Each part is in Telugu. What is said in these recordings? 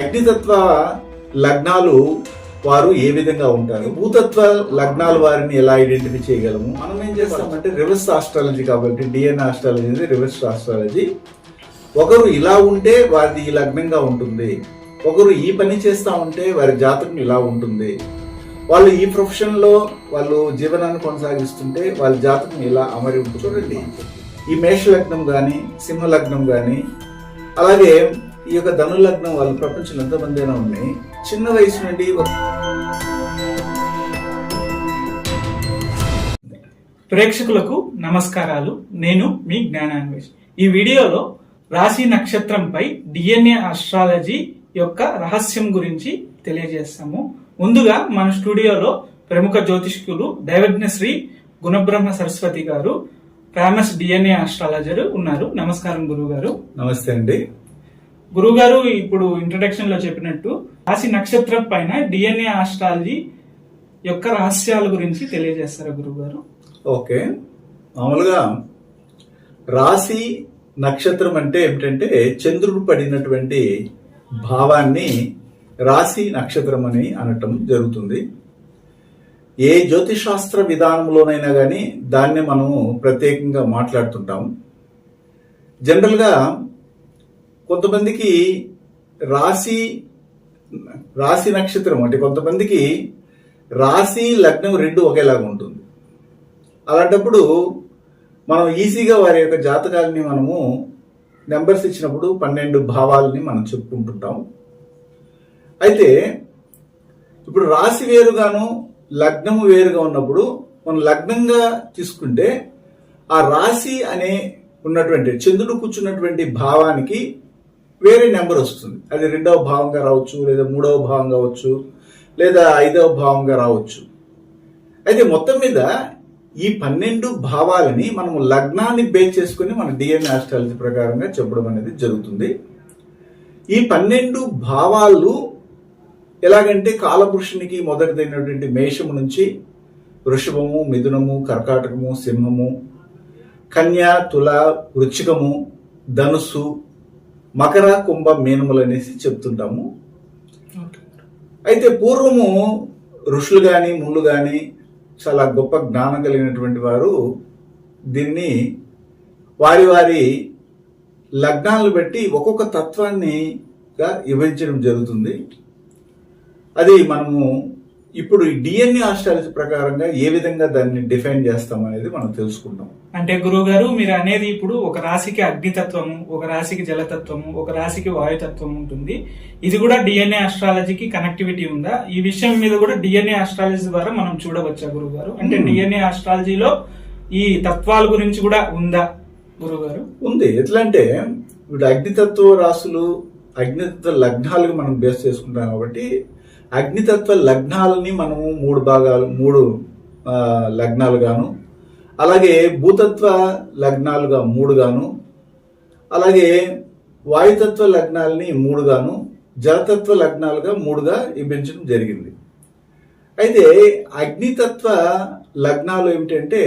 అగ్నితత్వ లగ్నాలు వారు ఏ విధంగా ఉంటారు? భూతత్వ లగ్నాల వారిని ఎలా ఐడెంటిఫై చేయగలము? మనం ఏం చేస్తామంటే రివర్స్ ఆస్ట్రాలజీ కాబట్టి డిఎన్ ఆస్ట్రాలజీ అనేది రివర్స్ ఆస్ట్రాలజీ ఒకరు ఇలా ఉంటే వారిది ఈ లగ్నంగా ఉంటుంది. ఒకరు ఈ పని చేస్తూ ఉంటే వారి జాతకం ఇలా ఉంటుంది. వాళ్ళు ఈ ప్రొఫెషన్లో వాళ్ళు జీవనాన్ని కొనసాగిస్తుంటే వాళ్ళ జాతకం ఇలా అమరి ఉంటుంది. చూడండి. ఈ మేష లగ్నం కానీ సింహ లగ్నం కానీ అలాగే ఈ యొక్క ధను లగ్నం వాళ్ళ ప్రపంచంలో ఎంతమంది అయినా ఉన్నాయి. చిన్న వయసు నుండి ప్రేక్షకులకు నమస్కారాలు. నేను మీ జ్ఞానాన్వేష్. ఈ వీడియోలో రాశి నక్షత్రంపై డిఎన్ఏ ఆస్ట్రాలజీ యొక్క రహస్యం గురించి తెలియజేస్తాము. ముందుగా మన స్టూడియోలో ప్రముఖ జ్యోతిష్కులు దైవజ్ఞశ్రీ గుణబ్రహ్మ సరస్వతి గారు ఫేమస్ డిఎన్ఏ ఆస్ట్రాలజర్ ఉన్నారు. నమస్కారం గురువు గారు నమస్తే అండి. గురుగారు ఇప్పుడు ఇంట్రడక్షన్లో చెప్పినట్టు రాశి నక్షత్రం పైన డిఎన్ఏ ఆస్ట్రాలజీ యొక్క రహస్యాల గురించి తెలియజేస్తారా గురుగారు? ఓకే. మామూలుగా రాశి నక్షత్రం అంటే ఏమిటంటే చంద్రుడు పడినటువంటి భావాన్ని రాశి నక్షత్రం అని అనటం జరుగుతుంది. ఏ జ్యోతిశాస్త్ర విధానంలోనైనా కానీ దాన్ని మనము ప్రత్యేకంగా మాట్లాడుతుంటాం. జనరల్గా కొంతమందికి రాశి రాశి నక్షత్రం అంటే కొంతమందికి రాశి లగ్నం రెండు ఒకేలాగా ఉంటుంది. అలాంటప్పుడు మనం ఈజీగా వారి యొక్క జాతకాలని మనము నెంబర్స్ ఇచ్చినప్పుడు పన్నెండు భావాలని మనం చెప్పుకుంటుంటాం. అయితే ఇప్పుడు రాశి వేరుగాను లగ్నము వేరుగా ఉన్నప్పుడు మనం లగ్నంగా తీసుకుంటే ఆ రాశి అనే ఉన్నటువంటి చంద్రుడు కూర్చున్నటువంటి భావానికి వేరే నెంబర్ వస్తుంది. అది రెండవ భావంగా రావచ్చు లేదా మూడవ భావం కావచ్చు లేదా ఐదవ భావంగా రావచ్చు. అయితే మొత్తం మీద ఈ పన్నెండు భావాలని మనము లగ్నాన్ని బేస్ చేసుకుని మన డిఎన్ఏ ఆస్ట్రాలజీ ప్రకారంగా చెప్పడం అనేది జరుగుతుంది. ఈ పన్నెండు భావాలు ఎలాగంటే కాలపురుషునికి మొదటిదైనటువంటి మేషము నుంచి వృషభము మిథునము కర్కాటకము సింహము కన్య తుల వృచ్చికము ధనుసు మకర కుంభ మీనములు అనేసి చెప్తుంటాము. అయితే పూర్వము ఋషులు కానీ ముళ్ళు కానీ చాలా గొప్ప జ్ఞానం కలిగినటువంటి వారు దీన్ని వారి వారి లగ్నాలను బట్టి ఒక్కొక్క తత్వాన్నిగా విభజించడం జరుగుతుంది. అది మనము ఇప్పుడు డిఎన్ఏ ఆస్ట్రాలజీ ప్రకారంగా ఏ విధంగా దాన్ని డిఫైన్ చేస్తాం అనేది మనం తెలుసుకుంటాం. అంటే గురువు గారు మీరు అనేది ఇప్పుడు ఒక రాశికి అగ్నితత్వము ఒక రాశికి జలతత్వము ఒక రాశికి వాయుతత్వం ఉంటుంది. ఇది కూడా డిఎన్ఏ ఆస్ట్రాలజీకి కనెక్టివిటీ ఉందా? ఈ విషయం మీద కూడా డిఎన్ఏ ఆస్ట్రాలజీ ద్వారా మనం చూడవచ్చా గురువు గారు అంటే Hmm. డిఎన్ఏ ఆస్ట్రాలజీలో ఈ తత్వాల గురించి కూడా ఉందా గురువు గారు ఉంది. ఎట్లా అంటే ఇప్పుడు అగ్నితత్వ రాసులు అగ్నితత్వ లగ్నాలకు మనం బేస్ చేసుకుంటాం కాబట్టి అగ్నితత్వ లగ్నాలని మనము మూడు భాగాలు మూడు లగ్నాలుగాను. అలాగే భూతత్వ లగ్నాలుగా మూడుగాను. అలాగే వాయుతత్వ లగ్నాలని మూడుగాను. జలతత్వ లగ్నాలుగా మూడుగా విభజించడం జరిగింది. అయితే అగ్నితత్వ లగ్నాలు ఏమిటంటే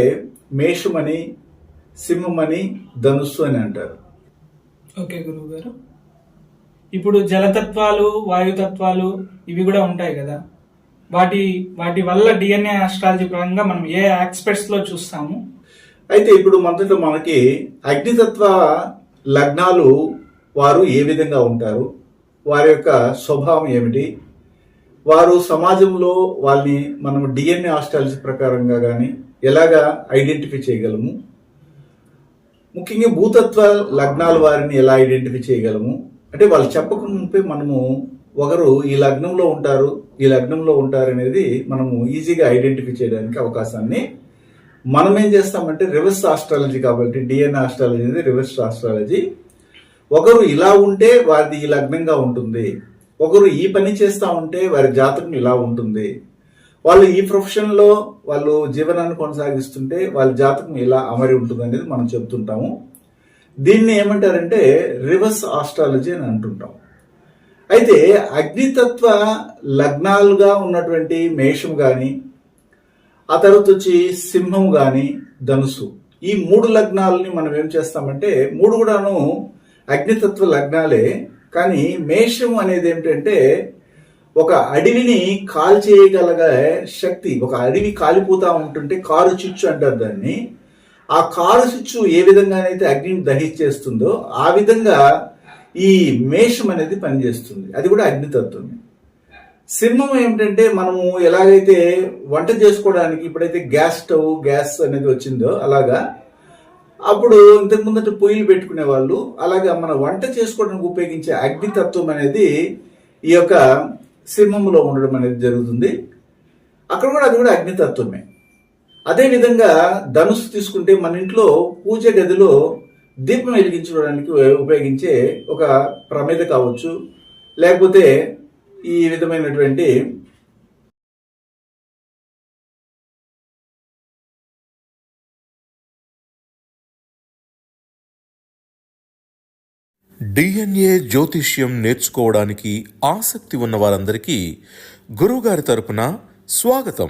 మేషమని సింహమని ధనుస్సు అని అంటారు. ఓకే గురువు గారు ఇప్పుడు జలతత్వాలు వాయుతత్వాలు ఇవి కూడా ఉంటాయి కదా. వాటి వాటి వల్ల డిఎన్ఏ ఆస్ట్రాలజీ పరంగా మనం ఏ ఆస్పెక్ట్స్లో చూస్తాము? అయితే ఇప్పుడు మొదట మనకి అగ్నితత్వ లగ్నాలు వారు ఏ విధంగా ఉంటారు? వారి యొక్క స్వభావం ఏమిటి? వారు సమాజంలో వాళ్ళని మనం డిఎన్ఏ ఆస్ట్రాలజీ ప్రకారంగా కానీ ఎలాగా ఐడెంటిఫై చేయగలము? ముఖ్యంగా భూతత్వ లగ్నాల వారిని ఎలా ఐడెంటిఫై చేయగలము? అంటే వాళ్ళు చెప్పకముందే మనము ఒకరు ఈ లగ్నంలో ఉంటారు ఈ లగ్నంలో ఉంటారు అనేది మనము ఈజీగా ఐడెంటిఫై చేయడానికి అవకాశాన్ని మనం ఏం చేస్తామంటే రివర్స్ ఆస్ట్రాలజీ కాబట్టి డిఎన్ఏ ఆస్ట్రాలజీ అనేది రివర్స్ ఆస్ట్రాలజీ. ఒకరు ఇలా ఉంటే వారిది ఈ లగ్నంగా ఉంటుంది. ఒకరు ఈ పని చేస్తూ ఉంటే వారి జాతకం ఇలా ఉంటుంది. వాళ్ళు ఈ ప్రొఫెషన్లో వాళ్ళు జీవనాన్ని కొనసాగిస్తుంటే వాళ్ళ జాతకం ఇలా అమరి ఉంటుంది అనేది మనం చెప్తుంటాము. దీన్ని ఏమంటారంటే రివర్స్ ఆస్ట్రాలజీ అని అంటుంటాం. అయితే అగ్నితత్వ లగ్నాలుగా ఉన్నటువంటి మేషం కానీ ఆ తర్వాత వచ్చి సింహం కానీ ధనుసు ఈ మూడు లగ్నాలని మనం ఏం చేస్తామంటే మూడు కూడాను అగ్నితత్వ లగ్నాలే కానీ మేషం అనేది ఏమిటంటే ఒక అడవిని కాల్చేయగలగే శక్తి ఒక అడవి కాలిపోతా ఉంటుంటే కారు చిచ్చు అంటారు దాన్ని. ఆ కారు చిచ్చు ఏ విధంగానైతే అగ్నిని దహించేస్తుందో ఆ విధంగా ఈ మేషం అనేది పనిచేస్తుంది. అది కూడా అగ్నితత్వమే సింహం ఏమిటంటే మనము ఎలాగైతే వంట చేసుకోవడానికి ఇప్పుడైతే గ్యాస్ స్టవ్ గ్యాస్ అనేది వచ్చిందో అలాగా అప్పుడు ఇంతకు ముందట పొయ్యిలు పెట్టుకునే వాళ్ళు అలాగా మన వంట చేసుకోవడానికి ఉపయోగించే అగ్నితత్వం అనేది ఈ యొక్క సింహంలో ఉండడం అనేది జరుగుతుంది. అక్కడ కూడా అది కూడా అగ్నితత్వమే. అదేవిధంగా ధనుసు తీసుకుంటే మన ఇంట్లో పూజ గదిలో దీపం వెలిగించుకోవడానికి ఉపయోగించే ఒక ప్రమేద కావచ్చు. లేకపోతే ఈ విధమైనటువంటి డిఎన్ఏ జ్యోతిష్యం నేర్చుకోవడానికి ఆసక్తి ఉన్న వారందరికీ గురువుగారి తరపున స్వాగతం.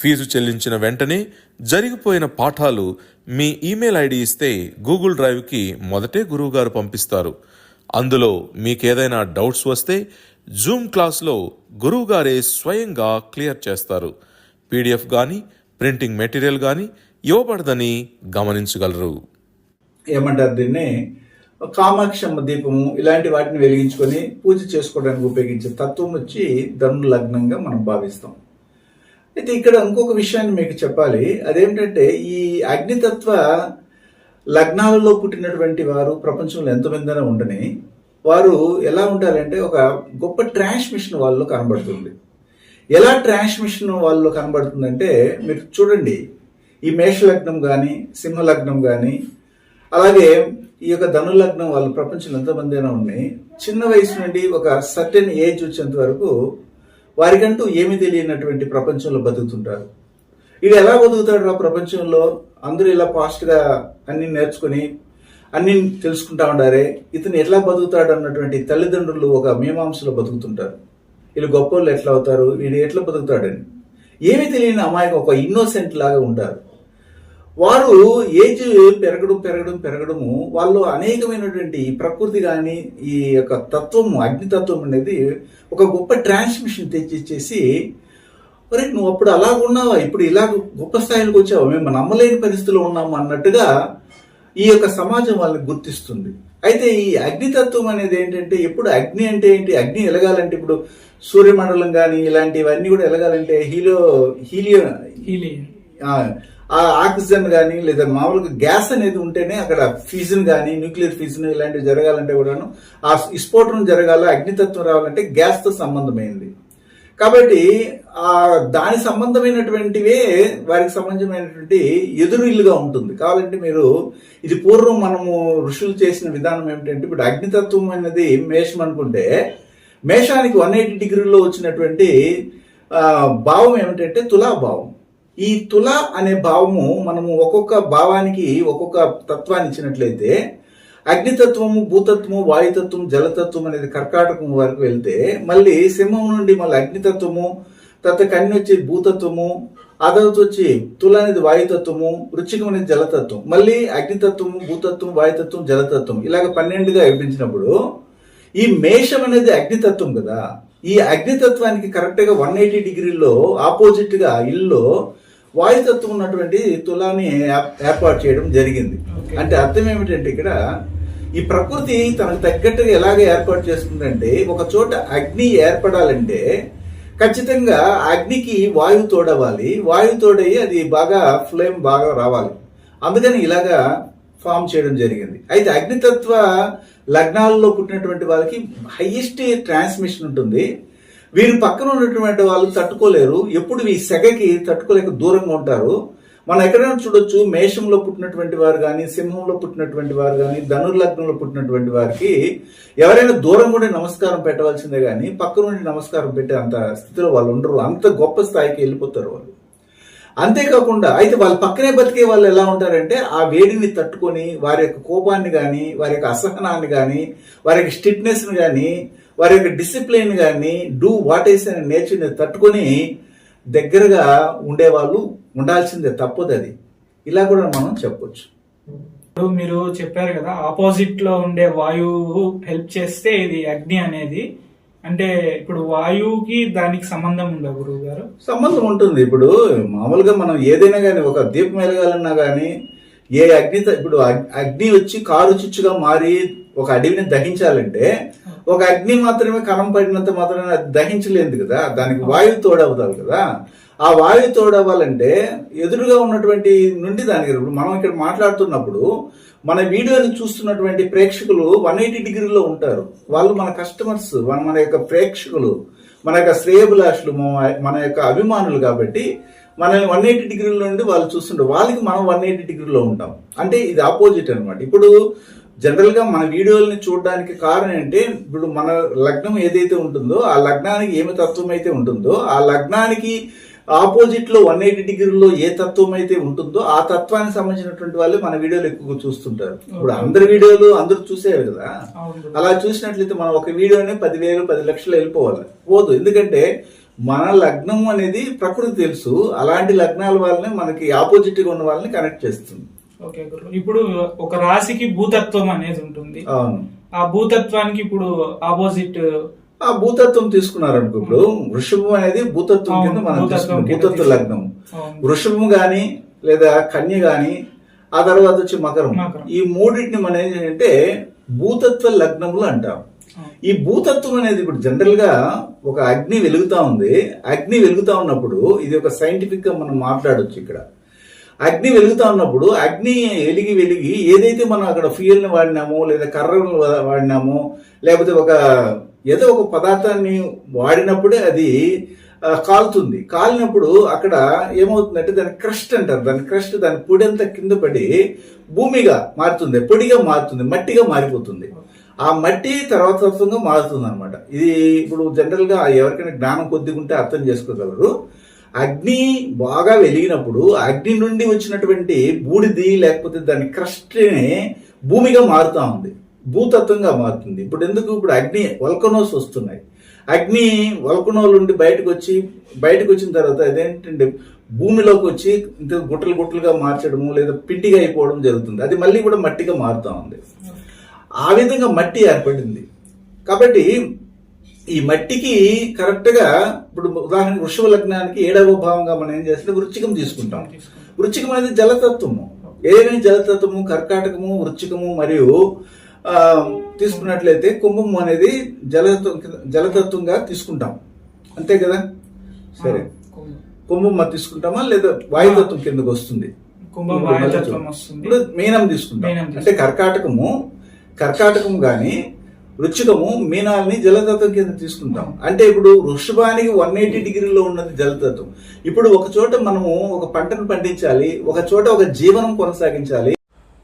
ఫీజు చెల్లించిన వెంటనే జరిగిపోయిన పాఠాలు మీ ఈమెయిల్ ఐడి ఇస్తే గూగుల్ డ్రైవ్కి మొదటే గురువుగారు పంపిస్తారు. అందులో మీకేదైనా డౌట్స్ వస్తే జూమ్ క్లాస్లో గురువుగారే స్వయంగా క్లియర్ చేస్తారు. పీడిఎఫ్ కానీ ప్రింటింగ్ మెటీరియల్ కానీ ఇవ్వబడదని గమనించగలరు. ఏమంటారు దీన్ని? కామాక్షమ్మ దీపము ఇలాంటి వాటిని వెలిగించుకొని పూజ చేసుకోవడానికి ఉపయోగించే తత్వం వచ్చి ధనులగ్నంగా మనం భావిస్తాం. అయితే ఇక్కడ ఇంకొక విషయాన్ని మీకు చెప్పాలి. అదేమిటంటే ఈ అగ్నితత్వ లగ్నాలలో పుట్టినటువంటి వారు ప్రపంచంలో ఎంతమందైనా ఉండని వారు ఎలా ఉండాలంటే ఒక గొప్ప ట్రాన్స్మిషన్ వాళ్ళు కనబడుతుంది. ఎలా ట్రాన్స్మిషన్ వాళ్ళు కనబడుతుందంటే మీరు చూడండి. ఈ మేషలగ్నం కానీ సింహలగ్నం కానీ అలాగే ఈ యొక్క ధనులగ్నం వాళ్ళు ప్రపంచంలో ఎంతమంది అయినా ఉన్నాయి చిన్న వయసు నుండి ఒక సర్టెన్ ఏజ్ వచ్చేంత వరకు వారికంటూ ఏమీ తెలియనటువంటి ప్రపంచంలో బతుకుతుంటారు. ఇది ఎలా బతుకుతాడు ఆ ప్రపంచంలో? అందరూ ఇలా ఫాస్ట్గా అన్ని నేర్చుకుని అన్ని తెలుసుకుంటా ఉండారే. ఇతను ఎట్లా బతుకుతాడు అన్నటువంటి తల్లిదండ్రులు ఒక మీమాంసలో బతుకుతుంటారు. వీళ్ళు గొప్ప ఎట్లా అవుతారు? వీడు ఎట్లా బతుకుతాడని. ఏమీ తెలియని అమాయకం ఒక ఇన్నోసెంట్ లాగా ఉంటారు. వారు ఏజ్ పెరగడం పెరగడం పెరగడము వాళ్ళు అనేకమైనటువంటి ప్రకృతి కానీ ఈ యొక్క తత్వము అగ్నితత్వం అనేది ఒక గొప్ప ట్రాన్స్మిషన్ తెచ్చిచ్చేసి ఒరే నువ్వు అప్పుడు అలాగ ఉన్నావా? ఇప్పుడు ఇలా గొప్ప స్థాయిలోకి వచ్చావా? మేము నమ్మలేని పరిస్థితిలో ఉన్నాము అన్నట్టుగా ఈ యొక్క సమాజం వాళ్ళని గుర్తిస్తుంది. అయితే ఈ అగ్నితత్వం అనేది ఏంటంటే ఎప్పుడు అగ్ని అంటే ఏంటి? అగ్ని ఎలగాలంటే ఇప్పుడు సూర్యమండలం కానీ ఇలాంటివన్నీ కూడా ఎలగాలంటే హీలియో హీలియో. హీలియం ఆ ఆక్సిజన్ కానీ లేదా మామూలుగా గ్యాస్ అనేది ఉంటేనే అక్కడ ఫ్యూజన్ కానీ న్యూక్లియర్ ఫ్యూజన్ ఇలాంటివి జరగాలంటే కూడాను ఆ విస్ఫోటనం జరగాల అగ్నితత్వం రావాలంటే గ్యాస్తో సంబంధమైంది. కాబట్టి ఆ దాని సంబంధమైనటువంటివే వారికి సంబంధమైనటువంటి ఎదురుయిల్లుగా ఉంటుంది. కావాలంటే మీరు ఇది పూర్వం మనము ఋషులు చేసిన విధానం ఏమిటంటే ఇప్పుడు అగ్నితత్వం అనేది మేషం అనుకుంటే మేషానికి వన్ ఎయిటీ డిగ్రీలో వచ్చినటువంటి భావం ఏమిటంటే తులాభావం. ఈ తుల అనే భావము మనము ఒక్కొక్క భావానికి ఒక్కొక్క తత్వాన్ని ఇచ్చినట్లయితే అగ్నితత్వము భూతత్వము వాయుతత్వం జలతత్వం అనేది కర్కాటకం వరకు వెళ్తే మళ్ళీ సింహం నుండి మళ్ళీ అగ్నితత్వము తర్వాత కన్ను వచ్చి భూతత్వము అదవతి వచ్చి తుల అనేది వాయుతత్వము వృచ్చికం అనేది జలతత్వం మళ్ళీ అగ్నితత్వము భూతత్వం వాయుతత్వం జలతత్వం ఇలాగ పన్నెండుగా విభజించినప్పుడు ఈ మేషం అనేది అగ్నితత్వం కదా. ఈ అగ్నితత్వానికి కరెక్ట్గా వన్ ఎయిటీ డిగ్రీలో ఆపోజిట్గా ఇల్లో ఇల్లు వాయుతత్వం ఉన్నటువంటి తులాని ఏర్ప- ఏర్పాటు చేయడం జరిగింది. అంటే అర్థం ఏమిటంటే ఇక్కడ ఈ ప్రకృతి తనకు తగ్గట్టుగా ఎలాగ ఏర్పాటు చేస్తుందంటే ఒక చోట అగ్ని ఏర్పడాలంటే ఖచ్చితంగా అగ్నికి వాయువు తోడవాలి వాయువు తోడయి అది బాగా ఫ్లేమ్ బాగా రావాలి. అందుకని ఇలాగా ఫామ్ చేయడం జరిగింది. అయితే అగ్నితత్వ లగ్నాలలో పుట్టినటువంటి వాళ్ళకి హైయెస్ట్ ట్రాన్స్మిషన్ ఉంటుంది. వీరి పక్కన ఉన్నటువంటి వాళ్ళు తట్టుకోలేరు. ఎప్పుడు ఈ సెగకి తట్టుకోలేక దూరంగా ఉంటారు. మనం ఎక్కడైనా చూడొచ్చు మేషంలో పుట్టినటువంటి వారు కానీ సింహంలో పుట్టినటువంటి వారు కానీ ధనుర్లగ్నంలో పుట్టినటువంటి వారికి ఎవరైనా దూరం కూడా నమస్కారం పెట్టవలసిందే కానీ పక్క నుండి నమస్కారం పెట్టే అంత స్థితిలో వాళ్ళు ఉండరు. అంత గొప్ప స్థాయికి వెళ్ళిపోతారు వాళ్ళు. అంతేకాకుండా అయితే వాళ్ళ పక్కనే బతికే వాళ్ళు ఎలా ఉంటారంటే ఆ వేడిని తట్టుకొని వారి యొక్క కోపాన్ని కానీ వారి యొక్క అసహనాన్ని కానీ వారి యొక్క స్టిట్నెస్ని కానీ వారి యొక్క డిసిప్లిన్ కానీ డూ వాట్ ఈస్ అనే నేచర్ని తట్టుకొని దగ్గరగా ఉండేవాళ్ళు ఉండాల్సిందే తప్పదు అది. ఇలా కూడా మనం చెప్పొచ్చు. ఇప్పుడు మీరు చెప్పారు కదా ఆపోజిట్లో ఉండే వాయువు హెల్ప్ చేస్తే ఇది అగ్ని అనేది. అంటే ఇప్పుడు వాయువుకి దానికి సంబంధం ఉందా గురువు గారు? సంబంధం ఉంటుంది. ఇప్పుడు మామూలుగా మనం ఏదైనా కానీ ఒక దీపం వెలగాలన్నా కానీ ఏ అగ్ని ఇప్పుడు అగ్- అగ్ని వచ్చి కారు చిచ్చుగా మారి ఒక అడవిని దహించాలంటే ఒక అగ్ని మాత్రమే కణం పడినంత మాత్రమే అది దహించలేదు కదా దానికి వాయువు తోడవుతారు కదా. ఆ వాయువు తోడవ్వాలంటే ఎదురుగా ఉన్నటువంటి నుండి దానికి ఇప్పుడు మనం ఇక్కడ మాట్లాడుతున్నప్పుడు మన వీడియోని చూస్తున్నటువంటి ప్రేక్షకులు వన్ ఎయిటీ డిగ్రీలో ఉంటారు. వాళ్ళు మన కస్టమర్స్ మన మన యొక్క ప్రేక్షకులు మన యొక్క శ్రేయభిలాషులు మన- యొక్క అభిమానులు కాబట్టి మనల్ని వన్ ఎయిటీ డిగ్రీల నుండి వాళ్ళు చూస్తుంటారు. వాళ్ళకి మనం వన్ ఎయిటీ డిగ్రీలో ఉంటాం. అంటే ఇది ఆపోజిట్ అనమాట ఇప్పుడు జనరల్గా మన వీడియోల్ని చూడడానికి కారణం ఏంటంటే ఇప్పుడు మన లగ్నం ఏదైతే ఉంటుందో ఆ లగ్నానికి ఏమి తత్వం అయితే ఉంటుందో ఆ లగ్నానికి ఆపోజిట్లో వన్ ఎయిటీ డిగ్రీలో ఏ తత్వం అయితే ఉంటుందో ఆ తత్వానికి సంబంధించినటువంటి వాళ్ళు మన వీడియోలు ఎక్కువగా చూస్తుంటారు. ఇప్పుడు అందరి వీడియోలు అందరూ చూసేవి కదా? అలా చూసినట్లయితే మనం ఒక వీడియోని పదివేలు పది లక్షలు వెళ్ళిపోవాలి. పోదు. ఎందుకంటే మన లగ్నం అనేది ప్రకృతి తెలుసు. అలాంటి లగ్నాల వాళ్ళని మనకి ఆపోజిట్గా ఉన్న వాళ్ళని కనెక్ట్ చేస్తుంది. ఓకే గురు. ఇప్పుడు ఒక రాశికి భూతత్వం అనేది ఉంటుంది. అవును. ఆ భూతత్వానికి ఇప్పుడు ఆపోజిట్ ఆ భూతత్వం తీసుకున్నారనుకో ఇప్పుడు వృషభం అనేది భూతత్వం కింద మనం భూతత్వం తీసుకున్నాం. భూతత్వ. లగ్నం. వృషభం గాని లేదా కన్య గాని ఆ తర్వాత వచ్చి మకరం. మకరం. ఈ మూడింటిని మనం ఏంటంటే భూతత్వ లగ్నములు అంటాం. ఈ భూతత్వం అనేది ఇప్పుడు జనరల్గా ఒక అగ్ని వెలుగుతా ఉంది. అగ్ని వెలుగుతా ఉన్నప్పుడు ఇది ఒక సైంటిఫిక్గా మనం మాట్లాడొచ్చు ఇక్కడ. అగ్ని వెలుగుతా ఉన్నప్పుడు అగ్ని వెలిగి వెలిగి ఏదైతే మనం అక్కడ ఫ్యూయల్ని వాడినామో లేదా కర్రలను వాడినామో లేకపోతే ఒక ఏదో ఒక పదార్థాన్ని వాడినప్పుడే అది కాలుతుంది. కాలినప్పుడు అక్కడ ఏమవుతుందంటే దాని క్రస్ట్ అంటారు. దాని క్రస్ట్ దాని పొడి అంతా కింద పడి భూమిగా మారుతుంది. పొడిగా మారుతుంది. మట్టిగా మారిపోతుంది. ఆ మట్టి తర్వాత తత్వంగా మారుతుంది అనమాట ఇది ఇప్పుడు జనరల్గా ఎవరికైనా జ్ఞానం కొద్దిగా ఉంటే అర్థం చేసుకోగలరు. అగ్ని బాగా వెలిగినప్పుడు అగ్ని నుండి వచ్చినటువంటి బూడిది లేకపోతే దాని క్రస్ట్ని భూమిగా మారుతూ ఉంది. భూతత్వంగా మారుతుంది. ఇప్పుడు ఎందుకు? ఇప్పుడు అగ్ని వల్కనోస్ వస్తున్నాయి. అగ్ని వల్కనోల నుండి బయటకు వచ్చి బయటకు వచ్చిన తర్వాత అదేంటంటే భూమిలోకి వచ్చి ఇంత గుట్టలు గుట్టలుగా మార్చడము లేదా పిండిగా అయిపోవడం జరుగుతుంది. అది మళ్ళీ కూడా మట్టిగా మారుతూ ఉంది. ఆ విధంగా మట్టి ఏర్పడింది. కాబట్టి ఈ మట్టికి కరెక్ట్గా ఇప్పుడు ఉదాహరణ వృషభ లగ్నానికి ఏడవ భావంగా మనం ఏం చేస్తే వృచ్చికం తీసుకుంటాం. వృచ్చికం అనేది జలతత్వము. ఏదైనా జలతత్వము? కర్కాటకము వృచ్చికము మరియు ఆ, తీసుకున్నట్లయితే కుంభము అనేది జలతత్వం జలతత్వంగా తీసుకుంటాం. అంతే కదా? సరే. కుంభం మరి తీసుకుంటామా? లేదా వాయుతత్వం కిందకు వస్తుంది? కుంభం ఇప్పుడు మీనం తీసుకుంటాం. మీనం. అంటే కర్కాటకము కర్కాటకము గాని వృచ్చికము మీనాల్ని జలతత్వం కింద తీసుకుంటాం. అంటే ఇప్పుడు వృషభానికి వన్ ఎయిటీ డిగ్రీలో ఉన్నది జలతత్వం. ఇప్పుడు ఒక చోట మనము ఒక పంటను పండించాలి ఒక చోట ఒక జీవనం కొనసాగించాలి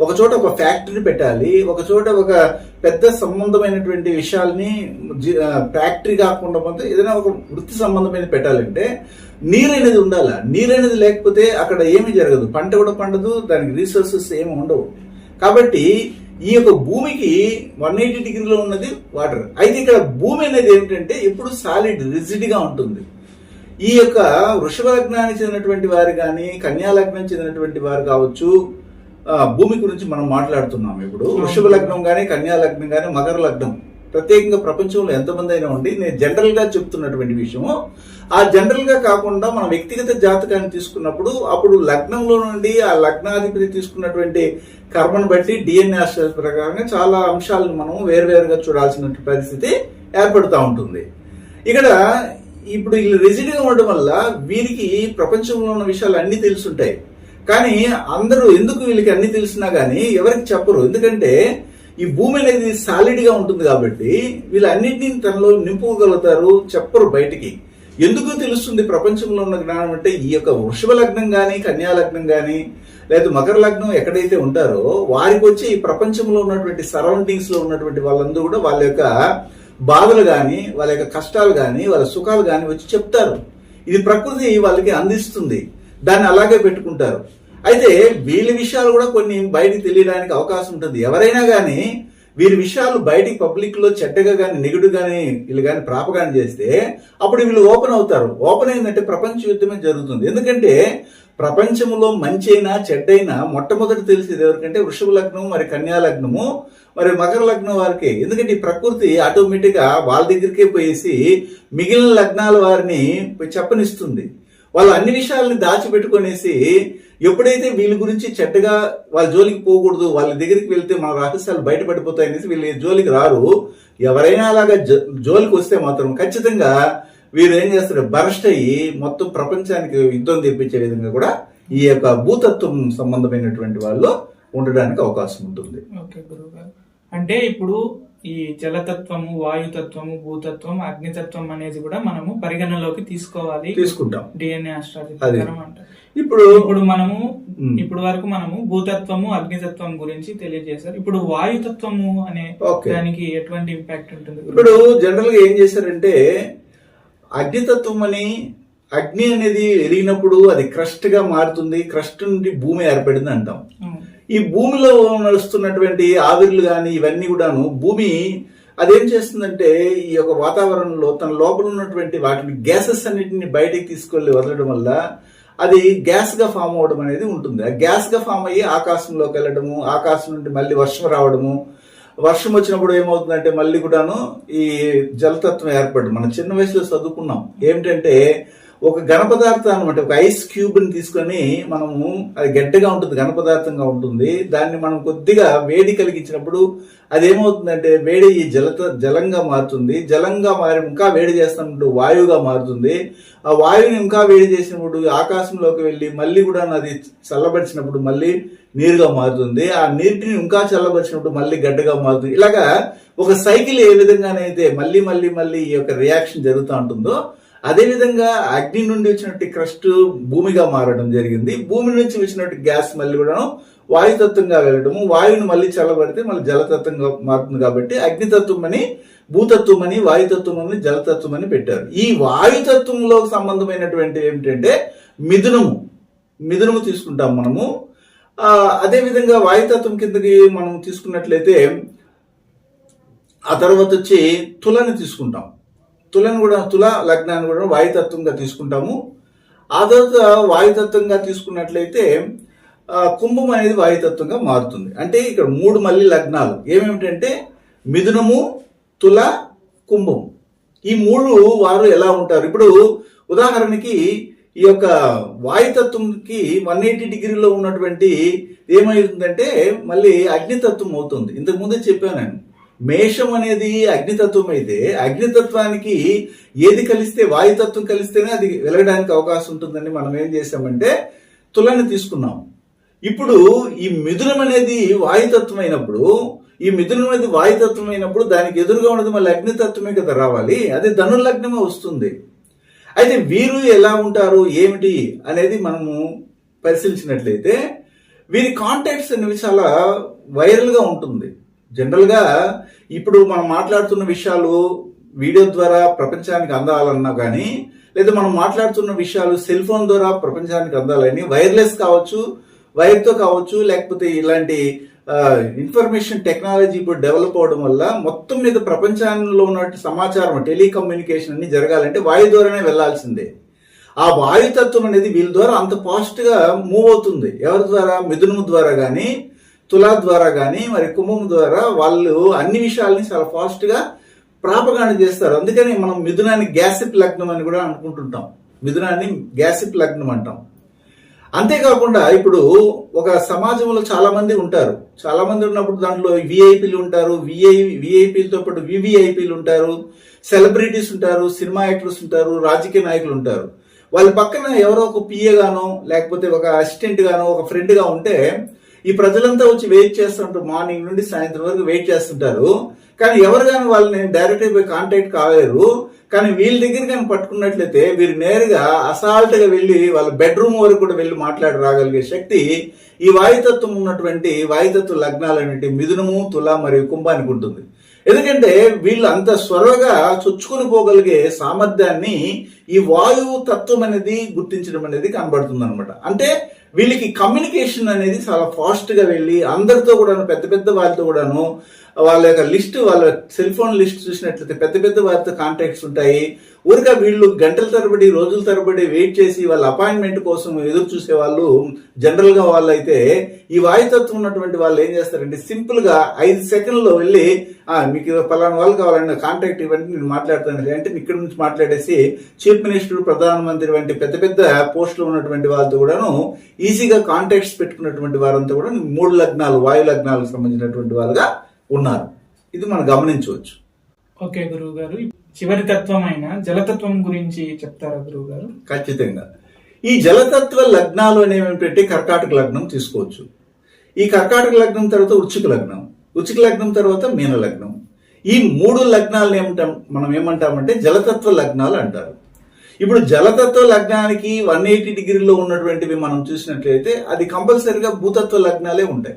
ఒక చోట ఒక ఫ్యాక్టరీ పెట్టాలి ఒక చోట ఒక పెద్ద సంబంధమైనటువంటి విషయాల్ని జి- ఫ్యాక్టరీ కాకుండా పోతే ఏదైనా ఒక వృత్తి సంబంధమైన పెట్టాలంటే నీరు అనేది ఉండాలా? నీరు అనేది లేకపోతే అక్కడ ఏమీ జరగదు. పంట కూడా పండదు దానికి రీసోర్సెస్ ఏమి ఉండవు. కాబట్టి ఈ యొక్క భూమికి వన్ ఎయిటీ డిగ్రీలో ఉన్నది వాటర్ అయితే ఇక్కడ భూమి అనేది ఏంటంటే ఎప్పుడు సాలిడ్ రిజిడ్గా ఉంటుంది. ఈ యొక్క వృషభ లగ్నానికి చెందినటువంటి వారు కానీ కన్యా లగ్నం చెందినటువంటి వారు కావచ్చు భూమి గురించి మనం మాట్లాడుతున్నాం ఇప్పుడు. వృషభ లగ్నం కానీ కన్యా లగ్నం కానీ మకర లగ్నం. ప్రత్యేకంగా ప్రపంచంలో ఎంతమంది అయినా ఉండి నేను జనరల్గా చెప్తున్నటువంటి విషయము ఆ జనరల్గా కాకుండా మన వ్యక్తిగత జాతకాన్ని తీసుకున్నప్పుడు అప్పుడు లగ్నంలో నుండి ఆ లగ్నాధిపతి తీసుకున్నటువంటి కర్మను బట్టి డిఎన్ఏ ప్రకారంగా చాలా అంశాలను మనం వేరువేరుగా చూడాల్సిన పరిస్థితి ఏర్పడుతూ ఉంటుంది. ఇక్కడ ఇప్పుడు వీళ్ళు రెసిడెంట్గా ఉండడం వల్ల వీరికి ప్రపంచంలో ఉన్న విషయాలు అన్ని తెలుసుంటాయి. కానీ అందరూ ఎందుకు వీళ్ళకి అన్ని తెలిసినా కానీ ఎవరికి చెప్పరు. ఎందుకంటే ఈ భూమి అనేది సాలిడ్గా ఉంటుంది కాబట్టి వీళ్ళన్నింటినీ తనలో నింపుకోగలుగుతారు చెప్పరు బయటికి. ఎందుకు తెలుస్తుంది ప్రపంచంలో ఉన్న జ్ఞానం అంటే ఈ యొక్క వృషభ లగ్నం కానీ కన్యా లగ్నం కానీ లేదా మకర లగ్నం ఎక్కడైతే ఉంటారో వారికి వచ్చి ఈ ప్రపంచంలో ఉన్నటువంటి సరౌండింగ్స్లో ఉన్నటువంటి వాళ్ళందరూ కూడా వాళ్ళ యొక్క బాధలు కానీ వాళ్ళ యొక్క కష్టాలు కానీ వాళ్ళ సుఖాలు కానీ వచ్చి చెప్తారు. ఇది ప్రకృతి వాళ్ళకి అందిస్తుంది. దాన్ని అలాగే పెట్టుకుంటారు. అయితే వీళ్ళ విషయాలు కూడా కొన్ని బయటికి తెలియడానికి అవకాశం ఉంటుంది. ఎవరైనా కానీ వీరి విషయాలు బయటికి పబ్లిక్లో చెడ్డగా కానీ నెగిటివ్ కానీ వీళ్ళు కానీ ప్రాపగాండ చేస్తే అప్పుడు వీళ్ళు ఓపెన్ అవుతారు. ఓపెన్ అయిందంటే ప్రపంచ యుద్ధమే జరుగుతుంది. ఎందుకంటే ప్రపంచంలో మంచి అయినా చెడ్డైనా మొట్టమొదటి తెలిసేది ఎవరికంటే వృషభ లగ్నం మరి కన్యా లగ్నము మరి మకర లగ్నం వారికి. ఎందుకంటే ఈ ప్రకృతి ఆటోమేటిక్గా వాళ్ళ దగ్గరికే పోయేసి మిగిలిన లగ్నాల వారిని చెప్పనిస్తుంది. వాళ్ళు అన్ని విషయాలని దాచిపెట్టుకునేసి ఎప్పుడైతే వీళ్ళ గురించి చెడ్డగా వాళ్ళ జోలికి పోకూడదు వాళ్ళ దగ్గరికి వెళ్తే మన రహస్యాలు బయటపడిపోతాయనేసి వీళ్ళు జోలికి రారు. ఎవరైనా అలాగా జోలికి వస్తే మాత్రం ఖచ్చితంగా వీరు ఏం చేస్తారు? బరస్ట్ అయ్యి మొత్తం ప్రపంచానికి యుద్ధం తెప్పించే విధంగా కూడా ఈ యొక్క భూతత్వం సంబంధమైనటువంటి వాళ్ళు ఉండడానికి అవకాశం ఉంటుంది. అంటే ఇప్పుడు ఈ జలతత్వము వాయుతత్వము భూతత్వం అగ్నితత్వం అనేది కూడా మనము పరిగణలోకి తీసుకోవాలి. తీసుకుంటాం. డిఎన్ఏ అస్ట్రాలజీ అంటారు. ఇప్పుడు ఇప్పుడు మనము. ఇప్పుడు వరకు మనము భూతత్వము అగ్నితత్వం గురించి తెలియజేశారు. ఇప్పుడు వాయుతత్వము అనే. దానికి ఎటువంటి ఇంపాక్ట్ ఉంటుంది? ఇప్పుడు జనరల్గా ఏం చేశారంటే అగ్నితత్వం అని అగ్ని అనేది వెలిగినప్పుడు అది క్రస్ట్గా మారుతుంది. క్రస్ట్ నుండి భూమి ఏర్పడింది అంటాం. ఈ భూమిలో నడుస్తున్నటువంటి ఆవిర్లు కానీ ఇవన్నీ కూడాను భూమి అదేం చేస్తుందంటే ఈ యొక్క వాతావరణంలో తన లోపల ఉన్నటువంటి వాటిని గ్యాసెస్ అన్నిటిని బయటికి తీసుకెళ్ళి వదలడం వల్ల అది గ్యాస్గా ఫామ్ అవ్వడం అనేది ఉంటుంది. ఆ గ్యాస్గా ఫామ్ అయ్యి ఆకాశంలోకి వెళ్ళడము ఆకాశం నుండి మళ్ళీ వర్షం రావడము. వర్షం వచ్చినప్పుడు ఏమవుతుందంటే మళ్ళీ కూడాను ఈ జలతత్వం ఏర్పడడం మనం చిన్న వయసులో చదువుకున్నాం. ఏమిటంటే ఒక ఘన పదార్థం అనమాట ఒక ఐస్ క్యూబ్ని తీసుకొని మనము అది గడ్డగా ఉంటుంది ఘన పదార్థంగా ఉంటుంది. దాన్ని మనం కొద్దిగా వేడి కలిగించినప్పుడు అది ఏమవుతుందంటే వేడి జలత జలంగా మారుతుంది. జలంగా మారి ఇంకా వేడి చేస్తున్నప్పుడు వాయువుగా మారుతుంది. ఆ వాయువుని ఇంకా వేడి చేసినప్పుడు ఆకాశంలోకి వెళ్ళి మళ్ళీ కూడా అది చల్లబరిచినప్పుడు మళ్ళీ నీరుగా మారుతుంది. ఆ నీటిని ఇంకా చల్లబరిచినప్పుడు మళ్ళీ గడ్డగా మారుతుంది. ఇలాగా ఒక సైకిల్ ఏ విధంగానైతే మళ్ళీ మళ్ళీ మళ్ళీ ఈ యొక్క రియాక్షన్ జరుగుతూ ఉంటుందో అదేవిధంగా అగ్ని నుండి వచ్చినట్టు క్రస్ట్ భూమిగా మారడం జరిగింది. భూమి నుంచి వచ్చినట్టు గ్యాస్ మళ్ళీ కూడా వాయుతత్వంగా వెళ్ళడము. వాయువుని మళ్ళీ చల్లబడితే మళ్ళీ జలతత్వంగా మారుతుంది కాబట్టి అగ్నితత్వం అని భూతత్వం అని వాయుతత్వం అని జలతత్వం అని పెట్టారు. ఈ వాయుతత్వంలో సంబంధమైనటువంటి ఏమిటంటే మిథునము. మిథునము తీసుకుంటాం మనము. అదేవిధంగా అదే విధంగా వాయుతత్వం కిందకి మనం తీసుకున్నట్లయితే ఆ తర్వాత వచ్చి తులని తీసుకుంటాం. తులను కూడా తుల లగ్నాన్ని కూడా వాయుతత్వంగా తీసుకుంటాము. ఆ తర్వాత వాయుతత్వంగా తీసుకున్నట్లయితే కుంభం అనేది వాయుతత్వంగా మారుతుంది. అంటే ఇక్కడ మూడు మళ్ళీ లగ్నాలు. ఏమేమిటంటే మిథునము తుల కుంభం. ఈ మూడు వారు ఎలా ఉంటారు? ఇప్పుడు ఉదాహరణకి ఈ యొక్క వాయుతత్వంకి వన్ ఎయిటీ డిగ్రీలో ఉన్నటువంటి ఏమవుతుందంటే మళ్ళీ అగ్నితత్వం అవుతుంది. ఇంతకుముందే చెప్పాను నేను. మేషం అనేది అగ్నితత్వం అయితే అగ్నితత్వానికి ఏది కలిస్తే వాయుతత్వం కలిస్తేనే అది వెలగడానికి అవకాశం ఉంటుందని మనం ఏం చేసామంటే తులని తీసుకున్నాం. ఇప్పుడు ఈ మిథునం అనేది వాయుతత్వం అయినప్పుడు ఈ మిథునం అనేది వాయుతత్వం అయినప్పుడు దానికి ఎదురుగా ఉన్నది మళ్ళీ అగ్నితత్వమే కదా రావాలి. అది ధనుర్లగ్నమే వస్తుంది. అయితే వీరు ఎలా ఉంటారు ఏమిటి అనేది మనము పరిశీలించినట్లయితే వీరి కాంటాక్ట్స్ అనేవి చాలా వైరల్గా ఉంటుంది. జనరల్గా ఇప్పుడు మనం మాట్లాడుతున్న విషయాలు వీడియో ద్వారా ప్రపంచానికి అందాలన్నా కానీ లేదా మనం మాట్లాడుతున్న విషయాలు సెల్ ఫోన్ ద్వారా ప్రపంచానికి అందాలని వైర్లెస్ కావచ్చు వైర్తో కావచ్చు లేకపోతే ఇలాంటి ఇన్ఫర్మేషన్ టెక్నాలజీ ఇప్పుడు డెవలప్ అవడం వల్ల మొత్తం మీద ప్రపంచంలో ఉన్న సమాచారం టెలికమ్యూనికేషన్ అన్ని జరగాలంటే వాయు ద్వారానే వెళ్ళాల్సిందే. ఆ వాయుతత్వం అనేది వీళ్ళ ద్వారా అంత ఫాస్ట్గా మూవ్ అవుతుంది. ఎవరి ద్వారా? మిథునము ద్వారా కానీ తులా ద్వారా కానీ మరి కుంభం ద్వారా వాళ్ళు అన్ని విషయాల్ని చాలా ఫాస్ట్గా ప్రాపగాండ చేస్తారు. అందుకని మనం మిథునాన్ని గ్యాసిప్ లగ్నం అని కూడా అనుకుంటుంటాం. మిథునాన్ని గ్యాసిప్ లగ్నం అంటాం. అంతేకాకుండా ఇప్పుడు ఒక సమాజంలో చాలా మంది ఉంటారు. చాలా మంది ఉన్నప్పుడు దాంట్లో విఐపీలు ఉంటారు. విఐ విఐపీలతో పాటు వివిఐపీలు ఉంటారు. సెలబ్రిటీస్ ఉంటారు సినిమా యాక్టర్స్ ఉంటారు రాజకీయ నాయకులు ఉంటారు. వాళ్ళ పక్కన ఎవరో ఒక పిఏ గానో లేకపోతే ఒక అసిస్టెంట్ గానో ఒక ఫ్రెండ్గా ఉంటే ఈ ప్రజలంతా వచ్చి వెయిట్ చేస్తుంటారు. మార్నింగ్ నుండి సాయంత్రం వరకు వెయిట్ చేస్తుంటారు. కానీ ఎవరు కానీ వాళ్ళని డైరెక్ట్ పోయి కాంటాక్ట్ కాలేరు. కానీ వీళ్ళ దగ్గర కానీ పట్టుకున్నట్లయితే వీరు నేరుగా అసాల్ట్గా వెళ్ళి వాళ్ళ బెడ్రూమ్ వరకు కూడా వెళ్ళి మాట్లాడి రాగలిగే శక్తి ఈ వాయుతత్వం ఉన్నటువంటి వాయుతత్వ లగ్నాలనేటి మిథునము తుల మరియు కుంభానికి ఉంటుంది. ఎందుకంటే వీళ్ళు అంత స్వరగా చొచ్చుకొని పోగలిగే సామర్థ్యాన్ని ఈ వాయువు తత్వం అనేది గుర్తించడం అనేది కనబడుతుంది అనమాట అంటే వీళ్ళకి కమ్యూనికేషన్ అనేది చాలా ఫాస్ట్గా వెళ్ళి అందరితో కూడాను పెద్ద పెద్ద వాళ్ళతో కూడాను వాళ్ళ యొక్క లిస్ట్ వాళ్ళ సెల్ ఫోన్ లిస్ట్ చూసినట్లయితే పెద్ద పెద్ద వారితో కాంటాక్ట్స్ ఉంటాయి. ఊరిగా వీళ్ళు గంటల తరబడి రోజుల తరబడి వెయిట్ చేసి వాళ్ళ అపాయింట్మెంట్ కోసం ఎదురు చూసే వాళ్ళు జనరల్గా వాళ్ళు అయితే ఈ వాయుతత్వం ఉన్నటువంటి వాళ్ళు ఏం చేస్తారంటే సింపుల్గా ఐదు సెకండ్లో వెళ్ళి మీకు పలానా వాళ్ళు కావాలన్న కాంటాక్ట్ ఇవ్వండి నేను మాట్లాడుతాను. అంటే ఇక్కడ నుంచి మాట్లాడేసి చీఫ్ మినిస్టర్ ప్రధానమంత్రి వంటి పెద్ద పెద్ద పోస్టులు ఉన్నటువంటి వాళ్ళతో కూడాను ఈజీగా కాంటాక్ట్స్ పెట్టుకున్నటువంటి వారంతా కూడా మూడు లగ్నాలు వాయు లగ్నాలకు సంబంధించినటువంటి వాళ్ళుగా ఉన్నారు. ఇది మనం గమనించవచ్చు. ఓకే గురువు గారు చివరి తత్వం అయిన జలతత్వం గురించి చెప్తారా గురువు గారు ఖచ్చితంగా. ఈ జలతత్వ లగ్నాలు అనేవి ఏంటంటే కర్కాటక లగ్నం తీసుకోవచ్చు. ఈ కర్కాటక లగ్నం తర్వాత వృచ్చిక లగ్నం వృచ్చిక లగ్నం తర్వాత మీన లగ్నం. ఈ మూడు లగ్నాలను ఏమంటాం మనం ఏమంటామంటే జలతత్వ లగ్నాలు అంటారు. ఇప్పుడు జలతత్వ లగ్నానికి వన్ ఎయిటీ డిగ్రీలో ఉన్నటువంటివి మనం చూసినట్లయితే అది కంపల్సరిగా భూతత్వ లగ్నాలే ఉంటాయి.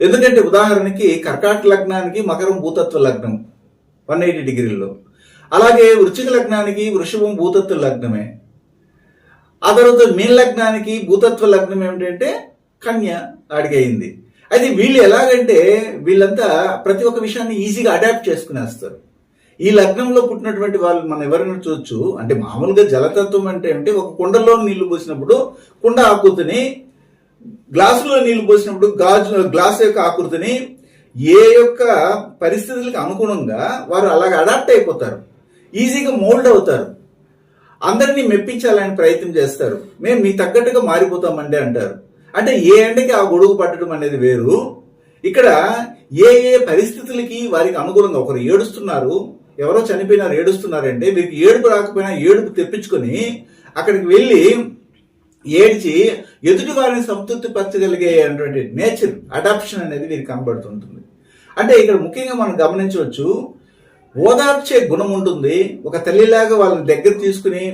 ఎందుకంటే ఉదాహరణకి కర్కాటక లగ్నానికి మకరం భూతత్వ లగ్నం వన్ ఎయిటీ డిగ్రీలో. అలాగే వృశ్చిక లగ్నానికి వృషభం భూతత్వ లగ్నమే. ఆ తర్వాత మీన లగ్నానికి భూతత్వ లగ్నం ఏమిటంటే కన్య అడిగైంది అయితే వీళ్ళు ఎలాగంటే వీళ్ళంతా ప్రతి ఒక్క విషయాన్ని ఈజీగా అడాప్ట్ చేసుకునేస్తారు. ఈ లగ్నంలో పుట్టినటువంటి వాళ్ళు మనం ఎవరైనా చూడొచ్చు అంటే మామూలుగా జలతత్వం అంటే అంటే ఒక కుండలో నీళ్ళు పోసినప్పుడు కుండ ఆకృతిని గ్లాసులో నీళ్ళు పోసినప్పుడు గాజు గ్లాస్ యొక్క ఆకృతిని ఏ యొక్క పరిస్థితులకు అనుగుణంగా వారు అలాగ అడాప్ట్ అయిపోతారు. ఈజీగా మోల్డ్ అవుతారు. అందరినీ మెప్పించాలని ప్రయత్నం చేస్తారు. మేము మీ తగ్గట్టుగా మారిపోతామండి అంటారు. అంటే ఏ ఎండకి ఆ గొడుగు పట్టడం అనేది వేరు. ఇక్కడ ఏ ఏ పరిస్థితులకి వారికి అనుగుణంగా ఒకరు ఏడుస్తున్నారు ఎవరో చనిపోయినారు ఏడుస్తున్నారంటే మీకు ఏడుపు రాకపోయినా ఏడుపు తెప్పించుకొని అక్కడికి వెళ్ళి ఏడ్చి ఎదుటి వారిని సంతృప్తి పరచగలిగే అటువంటి నేచర్ అడాప్షన్ అనేది వీరికి కనబడుతుంటుంది అంటే ఇక్కడ ముఖ్యంగా మనం గమనించవచ్చు ఓదార్చే గుణం ఉంటుంది. ఒక తల్లిలాగా వాళ్ళని దగ్గర తీసుకుని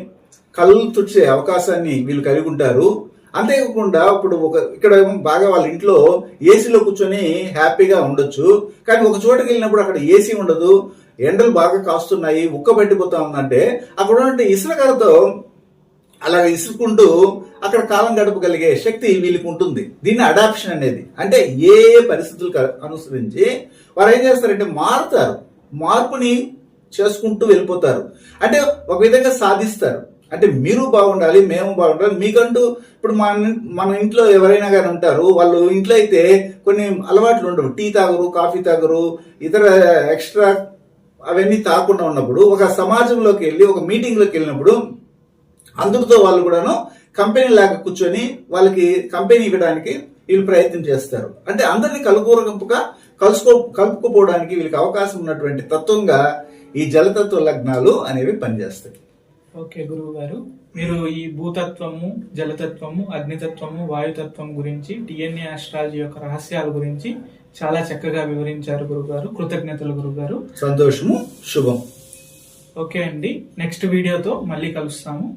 కళ్ళు తుడిచే అవకాశాన్ని వీళ్ళు కలిగి ఉంటారు. అంతేకాకుండా ఇప్పుడు ఒక ఇక్కడ బాగా వాళ్ళ ఇంట్లో ఏసీలో కూర్చొని హ్యాపీగా ఉండొచ్చు. కానీ ఒక చోటకి వెళ్ళినప్పుడు అక్కడ ఏసీ ఉండదు. ఎండలు బాగా కాస్తున్నాయి ఉక్క పట్టిపోతా ఉందంటే అక్కడ ఉన్నటువంటి ఇసుకతో అలాగ ఇసుకుంటూ అక్కడ కాలం గడపగలిగే శక్తి వీళ్ళకి ఉంటుంది దీన్ని అడాప్షన్ అనేది. అంటే ఏ ఏ పరిస్థితులకు అనుసరించి వారు ఏం చేస్తారంటే మారుతారు. మార్పుని చేసుకుంటూ వెళ్ళిపోతారు. అంటే ఒక విధంగా సాధిస్తారు. అంటే మీరు బాగుండాలి మేము బాగుండాలి మీకంటూ ఇప్పుడు మన మన ఇంట్లో ఎవరైనా కానీ ఉంటారు వాళ్ళు ఇంట్లో అయితే కొన్ని అలవాట్లు ఉండవు. టీ తాగరు కాఫీ తాగరు ఇతర ఎక్స్ట్రా అవన్నీ తాకుండా ఉన్నప్పుడు ఒక సమాజంలోకి వెళ్ళి ఒక మీటింగ్లోకి వెళ్ళినప్పుడు అందరితో వాళ్ళు కూడాను కంపెనీ లాగా కూర్చొని వాళ్ళకి కంపెనీ ఇవ్వడానికి వీళ్ళు ప్రయత్నం చేస్తారు. అంటే అందరినీ కలుపుకోరకంపుగా కలుసుకో కలుపుకోపోవడానికి వీళ్ళకి అవకాశం ఉన్నటువంటి తత్వంగా ఈ జలతత్వ లగ్నాలు అనేవి పనిచేస్తాయి. ఓకే గురువు గారు. మీరు ఈ భూతత్వము జలతత్వము అగ్నితత్వము వాయుతత్వం గురించి డిఎన్ఏ ఆస్ట్రాలజీ యొక్క రహస్యాల గురించి చాలా చక్కగా వివరించారు గురువు గారు కృతజ్ఞతలు గురువు గారు సంతోషము శుభం. ఓకే అండి. నెక్స్ట్ వీడియోతో మళ్ళీ కలుస్తాము.